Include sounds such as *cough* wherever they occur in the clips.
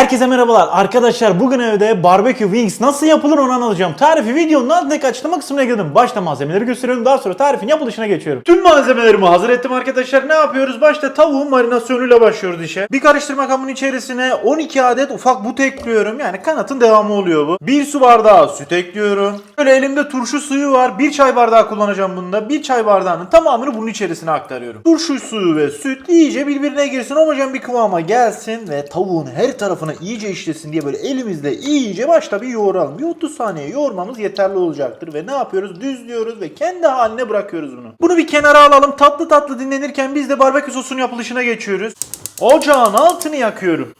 Herkese merhabalar arkadaşlar bugün evde barbecue wings nasıl yapılır onu anlatacağım. Tarifi videonun altındaki açıklama kısmına girdim. Başta malzemeleri gösteriyorum daha sonra tarifin yapılışına geçiyorum. Tüm malzemelerimi hazır ettim arkadaşlar. Ne yapıyoruz? Başta tavuğun marinasyonuyla başlıyoruz işe. Bir karıştırma kabının içerisine 12 adet ufak but ekliyorum. Yani kanatın devamı oluyor bu. 1 su bardağı süt ekliyorum. Böyle elimde turşu suyu var. 1 çay bardağı kullanacağım bunda. 1 çay bardağının tamamını bunun içerisine aktarıyorum. Turşu suyu ve süt iyice birbirine girsin. Homojen bir kıvama gelsin ve tavuğun her tarafına iyice işlesin diye böyle elimizle iyice başta bir yoğuralım. Bir 30 saniye yoğurmamız yeterli olacaktır ve ne yapıyoruz? Düzlüyoruz ve kendi haline bırakıyoruz bunu. Bunu bir kenara alalım. Tatlı tatlı dinlenirken biz de barbekü sosunun yapılışına geçiyoruz. Ocağın altını yakıyorum.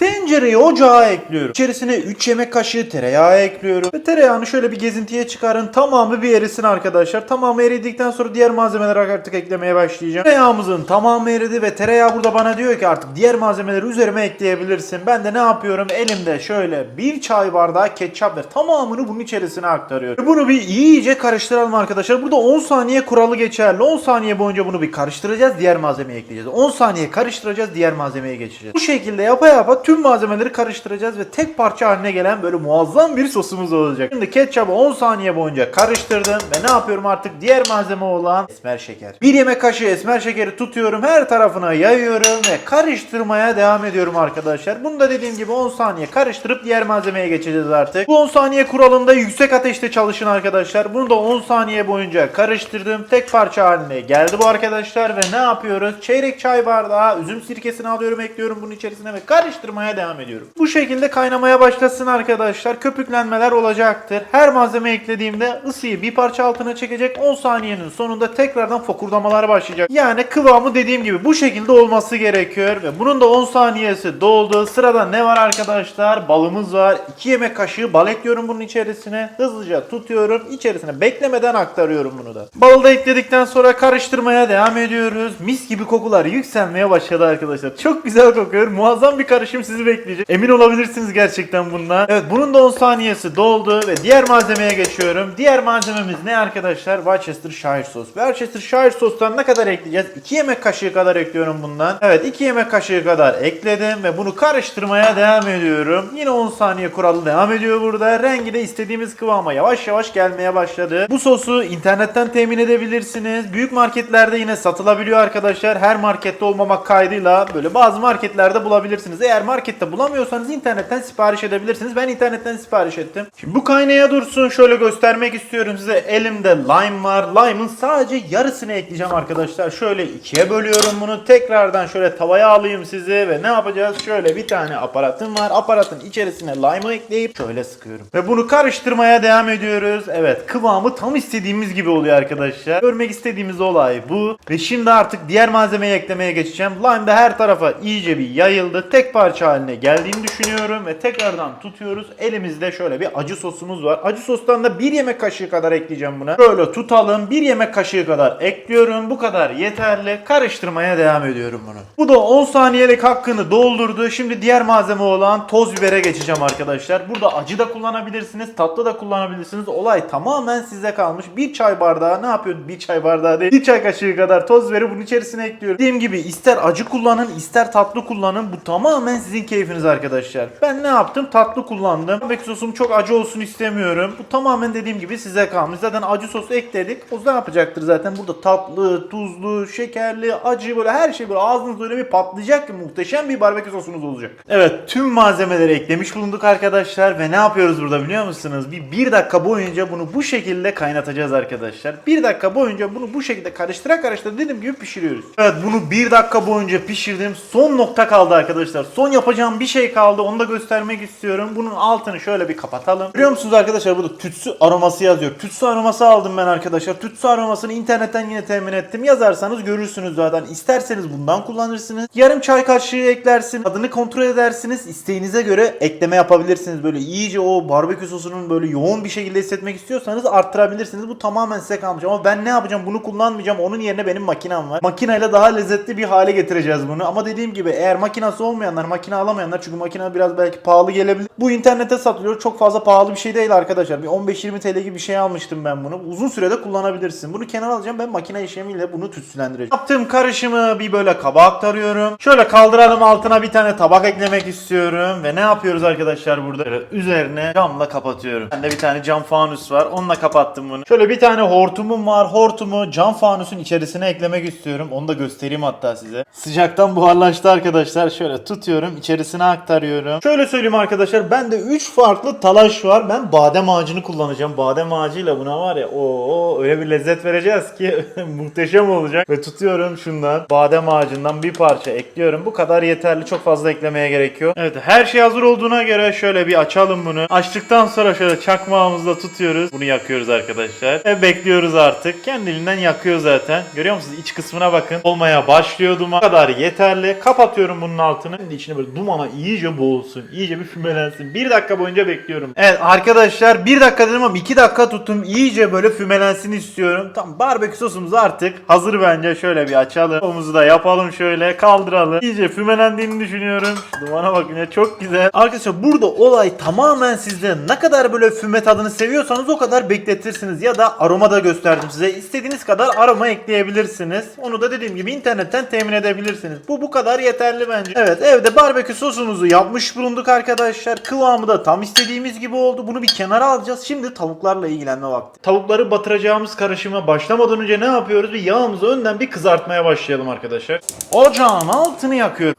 Tencereyi ocağa ekliyorum. İçerisine 3 yemek kaşığı tereyağı ekliyorum. Ve tereyağını şöyle bir gezintiye çıkarın. Tamamı bir erisin arkadaşlar. Tamamı eridikten sonra diğer malzemeleri artık eklemeye başlayacağım. Tereyağımızın tamamı eridi ve tereyağı burada bana diyor ki artık diğer malzemeleri üzerime ekleyebilirsin. Ben de ne yapıyorum? Elimde şöyle bir çay bardağı ketçap ve tamamını bunun içerisine aktarıyorum. Ve bunu bir iyice karıştıralım arkadaşlar. Burada 10 saniye kuralı geçerli. 10 saniye boyunca bunu bir karıştıracağız. Diğer malzemeyi ekleyeceğiz. 10 saniye karıştıracağız. Diğer malzemeye geçeceğiz. Bu şekilde yapa yapa tüm malzemeleri karıştıracağız ve tek parça haline gelen böyle muazzam bir sosumuz olacak. Şimdi ketçabı 10 saniye boyunca karıştırdım ve ne yapıyorum artık diğer malzeme olan esmer şeker. Bir yemek kaşığı esmer şekeri tutuyorum her tarafına yayıyorum ve karıştırmaya devam ediyorum arkadaşlar. Bunu da dediğim gibi 10 saniye karıştırıp diğer malzemeye geçeceğiz artık. Bu 10 saniye kuralında yüksek ateşte çalışın arkadaşlar. Bunu da 10 saniye boyunca karıştırdım. Tek parça haline geldi bu arkadaşlar ve ne yapıyoruz? Çeyrek çay bardağı üzüm sirkesini alıyorum ekliyorum bunun içerisine ve karıştırmaya devam ediyorum. Bu şekilde kaynamaya başlasın arkadaşlar. Köpüklenmeler olacaktır. Her malzeme eklediğimde ısıyı bir parça altına çekecek. 10 saniyenin sonunda tekrardan fokurdamalar başlayacak. Yani kıvamı dediğim gibi bu şekilde olması gerekiyor ve bunun da 10 saniyesi doldu. Sırada ne var arkadaşlar? Balımız var. 2 yemek kaşığı bal ekliyorum bunun içerisine. Hızlıca tutuyorum. İçerisine beklemeden aktarıyorum bunu da. Balı da ekledikten sonra karıştırmaya devam ediyoruz. Mis gibi kokular yükselmeye başladı arkadaşlar. Çok güzel kokuyor. Muazzam bir karışım sizi bekleyecek. Emin olabilirsiniz gerçekten bundan. Evet bunun da 10 saniyesi doldu ve diğer malzemeye geçiyorum. Diğer malzememiz ne arkadaşlar? Worcestershire sos. Worcestershire sostan ne kadar ekleyeceğiz? 2 yemek kaşığı kadar ekliyorum bundan. Evet 2 yemek kaşığı kadar ekledim ve bunu karıştırmaya devam ediyorum. Yine 10 saniye kuralı devam ediyor burada. Rengi de istediğimiz kıvama yavaş yavaş gelmeye başladı. Bu sosu internetten temin edebilirsiniz. Büyük marketlerde yine satılabiliyor arkadaşlar. Her markette olmamak kaydıyla böyle bazı marketlerde bulabilirsiniz. Eğer markette bulamıyorsanız internetten sipariş edebilirsiniz. Ben internetten sipariş ettim. Şimdi bu kaynaya dursun. Şöyle göstermek istiyorum size. Elimde lime var. Lime'ın sadece yarısını ekleyeceğim arkadaşlar. Şöyle ikiye bölüyorum bunu. Tekrardan şöyle tavaya alayım sizi ve ne yapacağız? Şöyle bir tane aparatım var. Aparatın içerisine lime'ı ekleyip şöyle sıkıyorum. Ve bunu karıştırmaya devam ediyoruz. Evet kıvamı tam istediğimiz gibi oluyor arkadaşlar. Görmek istediğimiz olay bu. Ve şimdi artık diğer malzemeyi eklemeye geçeceğim. Lime de her tarafa iyice bir yayıldı. Tek parça haline geldiğini düşünüyorum ve tekrardan tutuyoruz. Elimizde şöyle bir acı sosumuz var. Acı sostan da bir yemek kaşığı kadar ekleyeceğim buna. Böyle tutalım. Bir yemek kaşığı kadar ekliyorum. Bu kadar yeterli. Karıştırmaya devam ediyorum bunu. Bu da 10 saniyelik hakkını doldurdu. Şimdi diğer malzeme olan toz bibere geçeceğim arkadaşlar. Burada acı da kullanabilirsiniz. Tatlı da kullanabilirsiniz. Olay tamamen size kalmış. Bir çay bardağı ne yapıyorsun? Bir çay bardağı değil. Bir çay kaşığı kadar toz biberi bunun içerisine ekliyorum. Dediğim gibi ister acı kullanın ister tatlı kullanın. Bu tamamen sizin keyfiniz arkadaşlar. Ben ne yaptım? Tatlı kullandım. Barbekü sosum çok acı olsun istemiyorum. Bu tamamen dediğim gibi size kalmış. Zaten acı sosu ekledik. O da yapacaktır zaten. Burada tatlı, tuzlu, şekerli, acı böyle her şey böyle ağzınızda öyle bir patlayacak ki muhteşem bir barbekü sosunuz olacak. Evet tüm malzemeleri eklemiş bulunduk arkadaşlar ve ne yapıyoruz burada biliyor musunuz? Bir, bir dakika boyunca bunu bu şekilde kaynatacağız arkadaşlar. Bir dakika boyunca bunu bu şekilde karıştıra karıştıra dediğim gibi pişiriyoruz. Evet bunu bir dakika boyunca pişirdim. Son nokta kaldı arkadaşlar. Son yapacağım bir şey kaldı. Onu da göstermek istiyorum. Bunun altını şöyle bir kapatalım. Biliyor musunuz arkadaşlar burada tütsü aroması yazıyor. Tütsü aroması aldım ben arkadaşlar. Tütsü aromasını internetten yine temin ettim. Yazarsanız görürsünüz zaten. İsterseniz bundan kullanırsınız. Yarım çay kaşığı eklersin. Adını kontrol edersiniz. İsteğinize göre ekleme yapabilirsiniz. Böyle iyice o barbekü sosunun böyle yoğun bir şekilde hissetmek istiyorsanız arttırabilirsiniz. Bu tamamen size kalmış. Ama ben ne yapacağım? Bunu kullanmayacağım. Onun yerine benim makinem var. Makineyle daha lezzetli bir hale getireceğiz bunu. Ama dediğim gibi eğer makinası olmayanlar, makine makine alamayanlar çünkü makine biraz belki pahalı gelebilir. Bu internette satılıyor. Çok fazla pahalı bir şey değil arkadaşlar. Bir 15-20 TL gibi bir şey almıştım ben bunu. Uzun sürede kullanabilirsin. Bunu kenara alacağım. Ben makine işlemiyle bunu tütsülendireceğim. Yaptığım karışımı bir böyle kaba aktarıyorum. Şöyle kaldıralım altına bir tane tabak eklemek istiyorum. Ve ne yapıyoruz arkadaşlar burada? Böyle üzerine camla kapatıyorum. Bende bir tane cam fanus var. Onunla kapattım bunu. Şöyle bir tane hortumum var. Hortumu cam fanusun içerisine eklemek istiyorum. Onu da göstereyim hatta size. Sıcaktan buharlaştı arkadaşlar. Şöyle tutuyorum. İçerisine aktarıyorum. Şöyle söyleyeyim arkadaşlar. Bende 3 farklı talaş var. Ben badem ağacını kullanacağım. Badem ağacıyla buna var ya o öyle bir lezzet vereceğiz ki *laughs* muhteşem olacak. Ve tutuyorum şundan. Badem ağacından bir parça ekliyorum. Bu kadar yeterli. Çok fazla eklemeye gerek yok. Evet her şey hazır olduğuna göre şöyle bir açalım bunu. Açtıktan sonra şöyle çakmağımızla tutuyoruz. Bunu yakıyoruz arkadaşlar. Ve bekliyoruz artık. Kendiliğinden yakıyor zaten. Görüyor musunuz? İç kısmına bakın. Olmaya başlıyor duman. Bu kadar yeterli. Kapatıyorum bunun altını. Şimdi içine böyle dumana iyice boğulsun. İyice bir fümelensin. Bir dakika boyunca bekliyorum. Evet arkadaşlar bir dakika dedim ama iki dakika tuttum. İyice böyle fümelensin istiyorum. Tam barbekü sosumuz artık hazır bence. Şöyle bir açalım. Omuzu da yapalım şöyle. Kaldıralım. İyice fümelendiğini düşünüyorum. Şu dumana bakın ya çok güzel. Arkadaşlar burada olay tamamen sizde. Ne kadar böyle füme tadını seviyorsanız o kadar bekletirsiniz. Ya da aroma da gösterdim size. İstediğiniz kadar aroma ekleyebilirsiniz. Onu da dediğim gibi internetten temin edebilirsiniz. Bu bu kadar yeterli bence. Evet evde barbekü sosumuzu yapmış bulunduk arkadaşlar. Kıvamı da tam istediğimiz gibi oldu. Bunu bir kenara alacağız. Şimdi tavuklarla ilgilenme vakti. Tavukları batıracağımız karışıma başlamadan önce ne yapıyoruz? Bir yağımızı önden bir kızartmaya başlayalım arkadaşlar. Ocağın altını yakıyorum.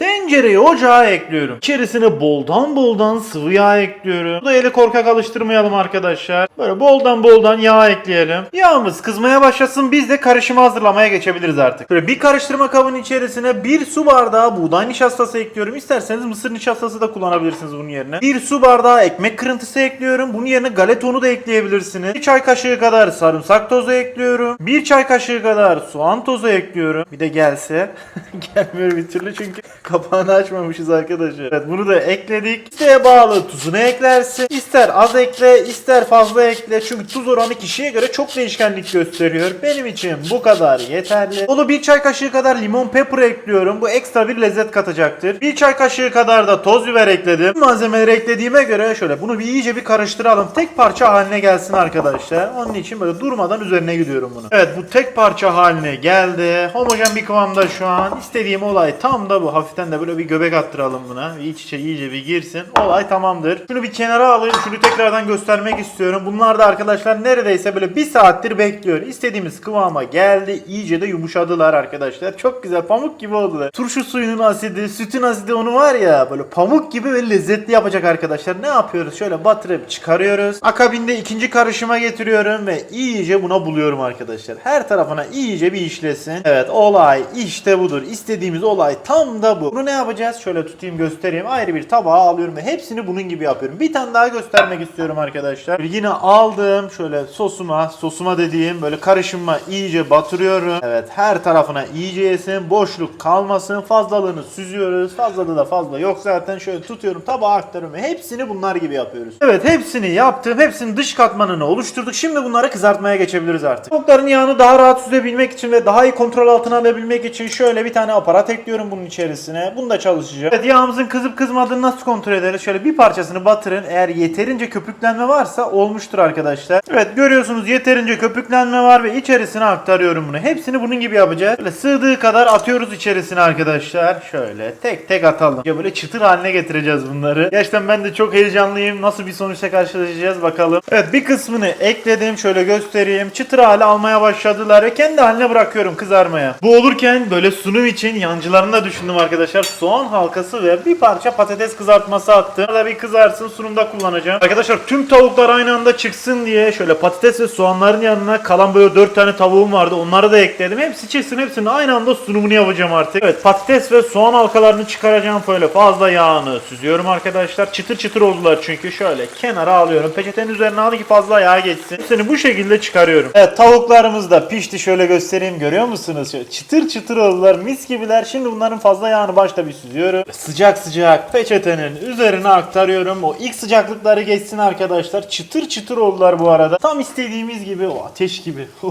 Tencereyi ocağa ekliyorum. İçerisine boldan boldan sıvı yağ ekliyorum. Bu da eli korkak alıştırmayalım arkadaşlar. Böyle boldan boldan yağ ekleyelim. Yağımız kızmaya başlasın biz de karışımı hazırlamaya geçebiliriz artık. Böyle bir karıştırma kabının içerisine bir su bardağı buğday nişastası ekliyorum. İsterseniz mısır nişastası da kullanabilirsiniz bunun yerine. Bir su bardağı ekmek kırıntısı ekliyorum. Bunun yerine galeta unu da ekleyebilirsiniz. Bir çay kaşığı kadar sarımsak tozu ekliyorum. Bir çay kaşığı kadar soğan tozu ekliyorum. Bir de gelse. *laughs* Gelmiyor bir türlü çünkü kapağını açmamışız arkadaşlar. Evet bunu da ekledik. İsteğe bağlı tuzunu eklersin. İster az ekle ister fazla ekle. Çünkü tuz oranı kişiye göre çok değişkenlik gösteriyor. Benim için bu kadar yeterli. Dolu bir çay kaşığı kadar limon pepper ekliyorum. Bu ekstra bir lezzet katacaktır. Bir çay kaşığı kadar da toz biber ekledim. Malzemeleri eklediğime göre şöyle bunu bir iyice bir karıştıralım. Tek parça haline gelsin arkadaşlar. Onun için böyle durmadan üzerine gidiyorum bunu. Evet bu tek parça haline geldi. Homojen bir kıvamda şu an. İstediğim olay tam da bu. Hafiften de böyle bir göbek attıralım buna. İç içe iyice bir girsin. Olay tamamdır. Şunu bir kenara alayım. Şunu tekrardan göstermek istiyorum. Bunlar da arkadaşlar neredeyse böyle bir saattir bekliyor. İstediğimiz kıvama geldi. İyice de yumuşadılar arkadaşlar. Çok güzel pamuk gibi oldular. Turşu suyunun asidi, sütün asidi onu var ya böyle pamuk gibi ve lezzetli yapacak arkadaşlar. Ne yapıyoruz? Şöyle batırıp çıkarıyoruz. Akabinde ikinci karışıma getiriyorum ve iyice buna buluyorum arkadaşlar. Her tarafına iyice bir işlesin. Evet olay işte budur. İstediğimiz olay tam da bu. Bunu ne yapacağız? Şöyle tutayım göstereyim. Ayrı bir tabağa alıyorum ve hepsini bunun gibi yapıyorum. Bir tane daha göstermek istiyorum arkadaşlar. Yine aldım şöyle sosuma, sosuma dediğim böyle karışıma iyice batırıyorum. Evet her tarafına iyice yesin. Boşluk kalmasın. Fazlalığını süzüyoruz. Fazlalığı da fazla yok zaten. Şöyle tutuyorum tabağa aktarıyorum ve hepsini bunlar gibi yapıyoruz. Evet hepsini yaptım. Hepsinin dış katmanını oluşturduk. Şimdi bunları kızartmaya geçebiliriz artık. Tavukların yağını daha rahat süzebilmek için ve daha iyi kontrol altına alabilmek için şöyle bir tane aparat ekliyorum bunun içerisine. Bunu da çalışacağım. Evet yağımızın kızıp kızmadığını nasıl kontrol ederiz? Şöyle bir parçasını batırın. Eğer yeterince köpüklenme varsa olmuştur arkadaşlar. Evet görüyorsunuz yeterince köpüklenme var ve içerisine aktarıyorum bunu. Hepsini bunun gibi yapacağız. Böyle sığdığı kadar atıyoruz içerisine arkadaşlar. Şöyle tek tek atalım. Ya böyle çıtır haline getireceğiz bunları. Gerçekten ben de çok heyecanlıyım. Nasıl bir sonuçla karşılaşacağız bakalım. Evet bir kısmını ekledim. Şöyle göstereyim. Çıtır hale almaya başladılar ve kendi haline bırakıyorum kızarmaya. Bu olurken böyle sunum için yancılarını da düşündüm arkadaşlar. Soğan halkası ve bir parça patates kızartması attım. Burada bir kızarsın sunumda kullanacağım. Arkadaşlar tüm tavuklar aynı anda çıksın diye şöyle patates ve soğanların yanına kalan böyle 4 tane tavuğum vardı. Onları da ekledim. Hepsi çıksın hepsinin aynı anda sunumunu yapacağım artık. Evet patates ve soğan halkalarını çıkaracağım böyle fazla yağını süzüyorum arkadaşlar. Çıtır çıtır oldular çünkü şöyle kenara alıyorum. Peçetenin üzerine al ki fazla yağ geçsin. Hepsini bu şekilde çıkarıyorum. Evet tavuklarımız da pişti şöyle göstereyim görüyor musunuz? Şöyle çıtır çıtır oldular mis gibiler. Şimdi bunların fazla yağını başta bir süzüyorum. Sıcak sıcak peçetenin üzerine aktarıyorum. O ilk sıcaklıkları geçsin arkadaşlar. Çıtır çıtır oldular bu arada. Tam istediğimiz gibi o ateş gibi. *laughs*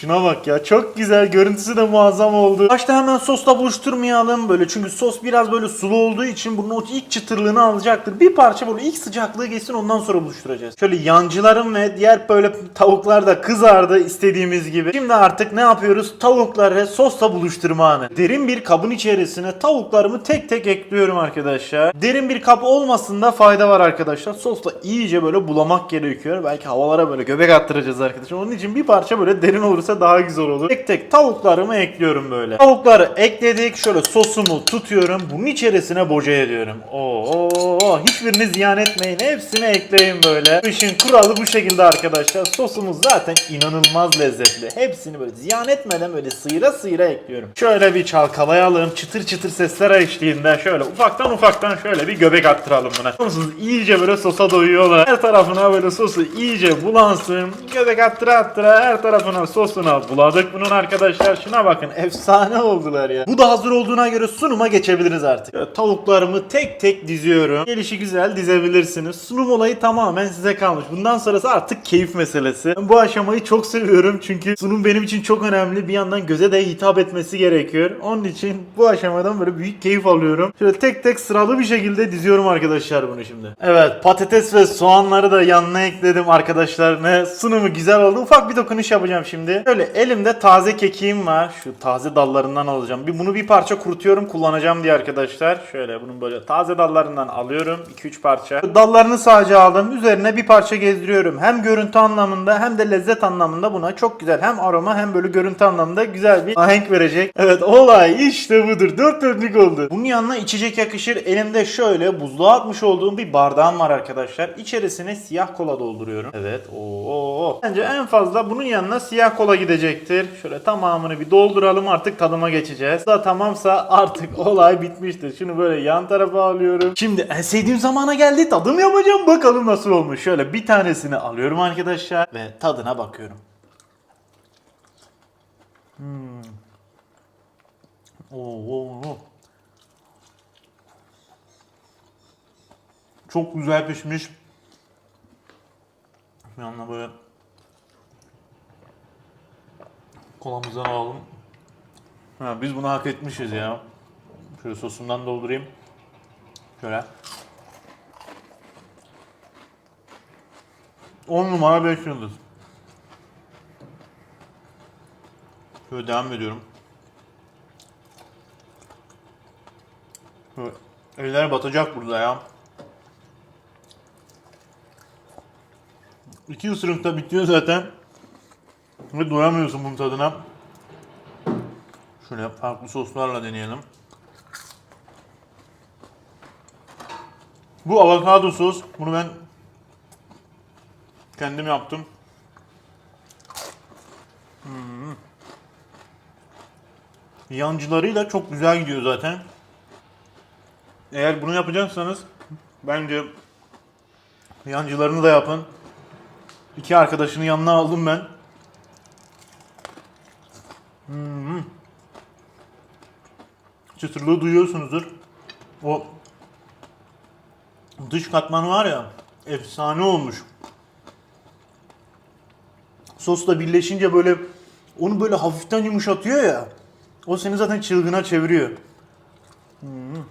Şuna bak ya çok güzel görüntüsü de muazzam oldu. Başta hemen sosla buluşturmayalım böyle çünkü sos biraz böyle sulu olduğu için bunun o ilk çıtırlığını alacaktır. Bir parça böyle ilk sıcaklığı geçsin ondan sonra buluşturacağız. Şöyle yancılarım ve diğer böyle tavuklar da kızardı istediğimiz gibi. Şimdi artık ne yapıyoruz? Tavukları sosla buluşturma anı. Derin bir kabın içerisine tavuklarımı tek tek ekliyorum arkadaşlar. Derin bir kap olmasında fayda var arkadaşlar. Sosla iyice böyle bulamak gerekiyor. Belki havalara böyle göbek attıracağız arkadaşlar. Onun için bir parça böyle derin olursa daha güzel olur. Tek tek tavuklarımı ekliyorum böyle. Tavukları ekledik. Şöyle sosumu tutuyorum. Bunun içerisine boca ediyorum. Oo, hiçbirini ziyan etmeyin. Hepsini ekleyin böyle. Bu işin kuralı bu şekilde arkadaşlar. Sosumuz zaten inanılmaz lezzetli. Hepsini böyle ziyan etmeden böyle sıyıra sıyıra ekliyorum. Şöyle bir çalkalayalım. Çıtır çıtır sesler eşliğinde şöyle ufaktan ufaktan şöyle bir göbek attıralım buna. Sonsuz iyice böyle sosa doyuyorlar. Her tarafına böyle sosu iyice bulansın. Göbek attıra attıra her tarafına sosuna buladık bunun arkadaşlar. Şuna bakın efsane oldular ya. Bu da hazır olduğuna göre sunuma geçebiliriz artık. Şöyle tavuklarımı tek tek diziyorum. Gelişi güzel dizebilirsiniz. Sunum olayı tamamen size kalmış. Bundan sonrası artık keyif meselesi. Ben bu aşamayı çok seviyorum çünkü sunum benim için çok önemli. Bir yandan göze de hitap etmesi gerekiyor. Onun için bu aşamadan böyle büyük keyif alıyorum. Şöyle tek tek sıralı bir şekilde diziyorum arkadaşlar bunu şimdi. Evet patates ve soğanları da yanına ekledim arkadaşlar. Ne sunumu güzel oldu. Ufak bir dokunuş yapacağım şimdi. Şöyle elimde taze kekiğim var. Şu taze dallarından alacağım. Bir bunu bir parça kurutuyorum kullanacağım diye arkadaşlar. Şöyle bunun böyle taze dallarından alıyorum. 2-3 parça. Dallarını sadece aldım. Üzerine bir parça gezdiriyorum. Hem görüntü anlamında hem de lezzet anlamında buna çok güzel. Hem aroma hem böyle görüntü anlamında güzel bir ahenk verecek. Evet olay işte budur. Dört dörtlük oldu. Bunun yanına içecek yakışır. Elimde şöyle buzluğa atmış olduğum bir bardağım var arkadaşlar. İçerisine siyah kola dolduruyorum. Evet. Oo. Bence en fazla bunun yanına siyah kola gidecektir. Şöyle tamamını bir dolduralım artık tadıma geçeceğiz. Da tamamsa artık *laughs* olay bitmiştir. Şunu böyle yan tarafa alıyorum. Şimdi en sevdiğim zamana geldi. Tadım yapacağım. Bakalım nasıl olmuş. Şöyle bir tanesini alıyorum arkadaşlar ve tadına bakıyorum. Hmm. Çok güzel pişmiş. Bir böyle kolamızdan alalım. Ha, biz bunu hak etmişiz ya. Şöyle sosundan doldurayım. Şöyle. 10 numara 5 yıldız. Şöyle devam ediyorum. Şöyle, eller batacak burada ya. İki ısırıkta bitiyor zaten. Ve doyamıyorsun bunun tadına. Şöyle farklı soslarla deneyelim. Bu avokado sos. Bunu ben kendim yaptım. Hmm. Yancılarıyla çok güzel gidiyor zaten. Eğer bunu yapacaksanız bence yancılarını da yapın. İki arkadaşını yanına aldım ben. Hmm. Çıtırlığı duyuyorsunuzdur. O dış katmanı var ya efsane olmuş. Sosla birleşince böyle onu böyle hafiften yumuşatıyor ya. O seni zaten çılgına çeviriyor. Hmm.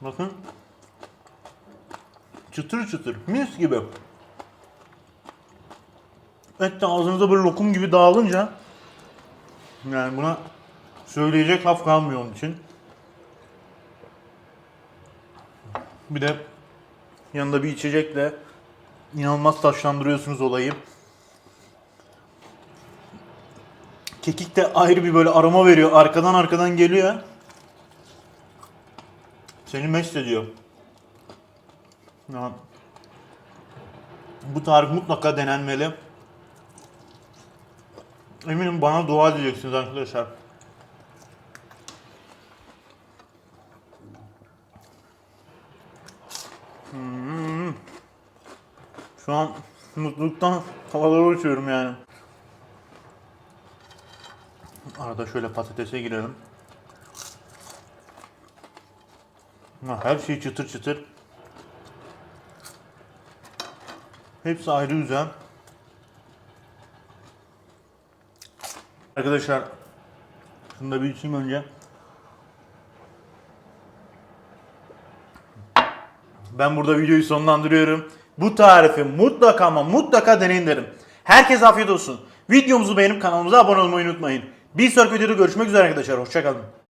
Bakın. Çıtır çıtır. Mis gibi. Et de ağzınıza böyle lokum gibi dağılınca yani buna söyleyecek laf kalmıyor onun için. Bir de yanında bir içecekle inanılmaz taşlandırıyorsunuz olayı. Kekik de ayrı bir böyle aroma veriyor. Arkadan arkadan geliyor. Seni mest ediyor. Ya, bu tarif mutlaka denenmeli. Eminim bana dua edeceksiniz arkadaşlar. Hmm. Şu an mutluluktan havalara uçuyorum yani. Arada şöyle patatese girelim. Her şey çıtır çıtır. Hepsi ayrı güzel. Arkadaşlar şunu da bir içeyim önce. Ben burada videoyu sonlandırıyorum. Bu tarifi mutlaka ama mutlaka deneyin derim. Herkese afiyet olsun. Videomuzu beğenip kanalımıza abone olmayı unutmayın. Bir sonraki videoda görüşmek üzere arkadaşlar. Hoşçakalın.